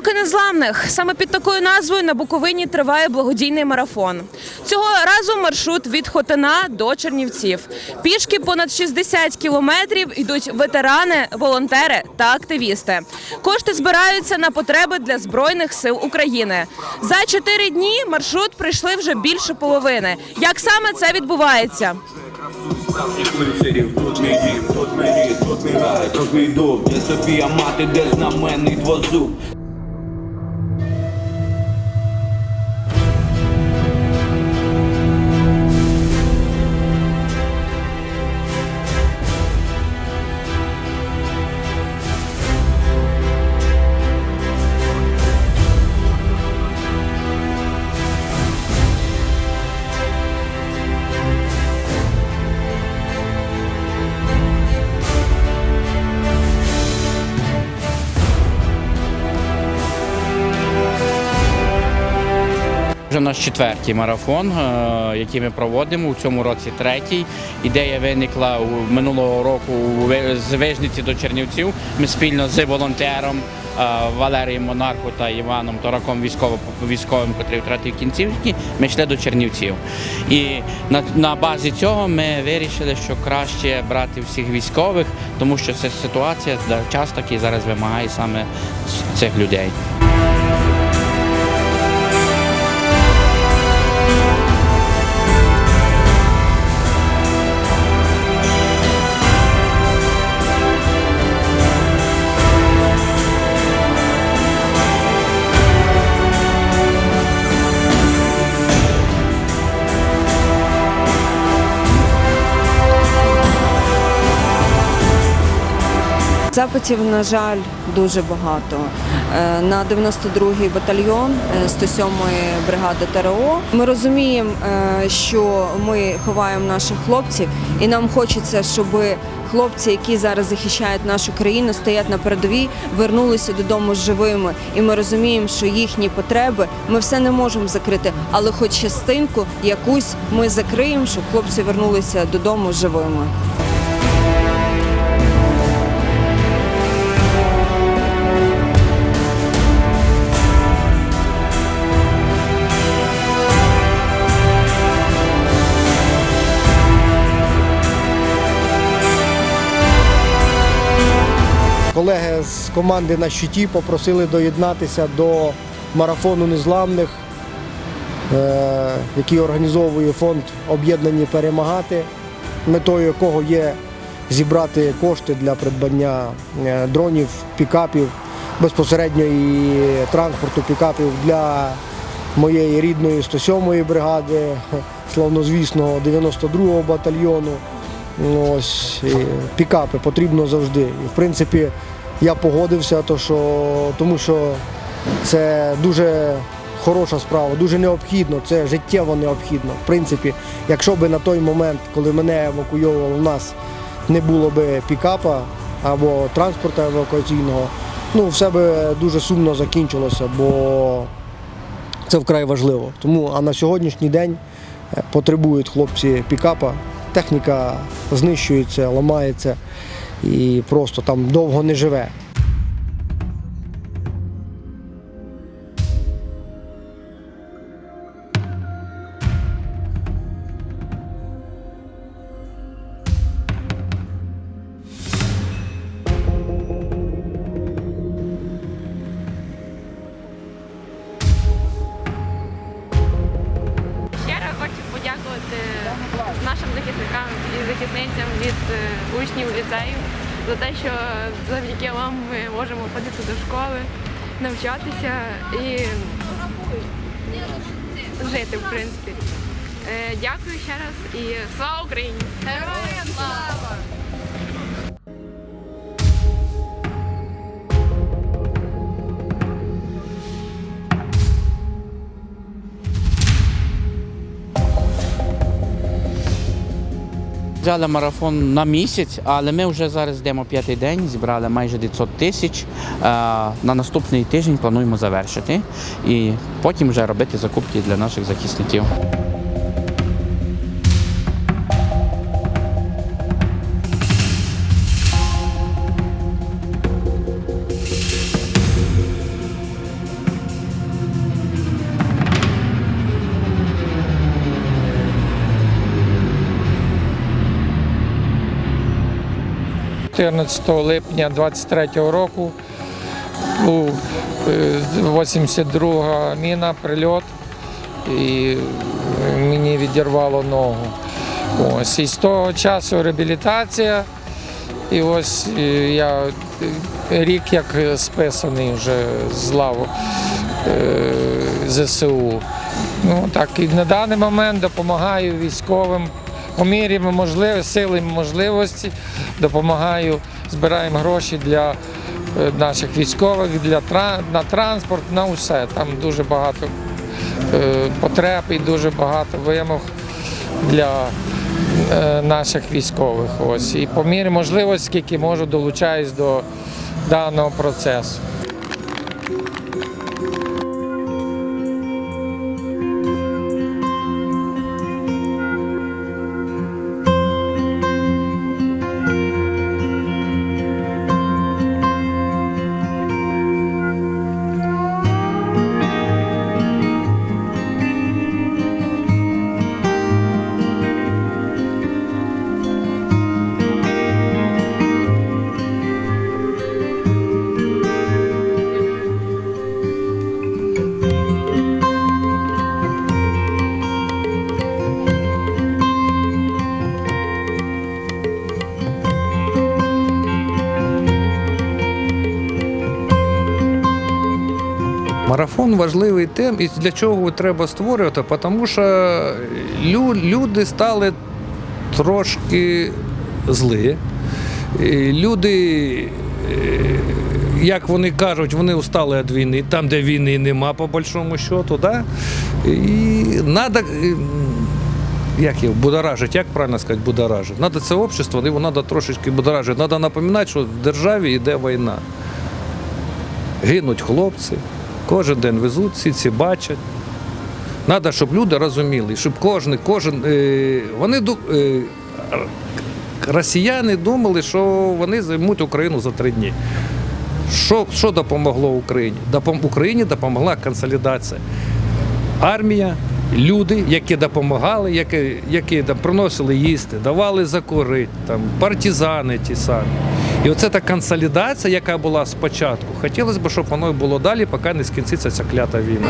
Роки незламних саме під такою назвою на Буковині триває благодійний марафон. Цього разу маршрут від Хотина до Чернівців. Пішки понад 60 кілометрів йдуть ветерани, волонтери та активісти. Кошти збираються на потреби для збройних сил України. За чотири дні маршрут прийшли вже більше половини. Як саме це відбувається? Тут мій дім, тут мій дом, де Софія мати, де знаменний двозуб. Вже наш четвертий марафон, е, який ми проводимо у цьому році третій. Ідея виникла минулого року з Вижниці до Чернівців. Ми спільно з волонтером е, Валерієм Монарху та Іваном Тораком, військовим, котрий втратив кінцівки, ми йшли до Чернівців. І на, на базі цього ми вирішили, що краще брати всіх військових, тому що ця ситуація час такий зараз вимагає саме цих людей. Запитів, на жаль, дуже багато. Е, На 92-й батальйон е, 107-ї бригади ТРО. Ми розуміємо, е, що ми ховаємо наших хлопців, і нам хочеться, щоб хлопці, які зараз захищають нашу країну, стоять на передовій, вернулися додому живими. І ми розуміємо, що їхні потреби ми все не можемо закрити, але хоч частинку якусь ми закриємо, щоб хлопці вернулися додому живими. Колеги з команди на щиті попросили доєднатися до марафону незламних, е, який організовує фонд Об'єднані перемагати, метою якого є зібрати кошти для придбання е, дронів, пікапів, безпосередньо і транспорту пікапів для моєї рідної 107-ї бригади, славнозвісного 92-го батальйону. Ну, Ось і пікапи потрібно завжди. І в принципі я погодився, то що, тому що це дуже хороша справа, дуже необхідно, це життєво необхідно. В принципі, якщо б на той момент, коли мене евакуйовували, у нас не було б пікапа або транспорту евакуаційного, ну все би дуже сумно закінчилося, бо це вкрай важливо. Тому а на сьогоднішній день е, потребують хлопці пікапа. Техніка знищується, ламається і просто там довго не живе. Від е, учнів ліцею за те, що завдяки вам ми можемо ходити до школи, навчатися і жити, в принципі. Е, Дякую ще раз і слава Україні! Героям слава! Взяли марафон на місяць, але ми вже зараз йдемо п'ятий день, зібрали майже 900 тисяч. Е, На наступний тиждень плануємо завершити і потім вже робити закупки для наших захисників. 14 липня 23-го року був е, 82 міна, прильот, і мені відірвало ногу. Ось і з того часу реабілітація. І ось е, я е, рік як списаний вже з лаву е, ЗСУ. Ну так і на даний момент допомагаю військовим по мірі можливості, сили можливості, допомагаю, збираємо гроші для е, наших військових, для на транспорт, на усе. Там дуже багато е, потреб і дуже багато вимог для е, наших військових. Ось. І по мірі можливості, скільки можу, долучаюсь до даного процесу. Марафон важливий тим, і для чого треба створювати, тому що люди стали трошки зли. Люди, е, як вони кажуть, вони устали від війни, там, де війни нема, по большому счету, да? і треба. Як його будоражить, як правильно сказати, будоражить? Надо це общество, його треба трошечки будоражити. Треба напам'ятати, що в державі йде війна. Гинуть хлопці, кожен день везуть, всі ці бачать. Треба, щоб люди розуміли, щоб кожен, кожен е, вони е, росіяни думали, що вони займуть Україну за три дні. Що, що допомогло Україні? Допом- Україні допомогла консолідація. Армія, люди, які допомагали, які, які там, приносили їсти, давали закурити, там, партизани ті самі. І оце та консолідація, яка була спочатку, хотілося б, щоб воно було далі, поки не скінчиться ця клята війна.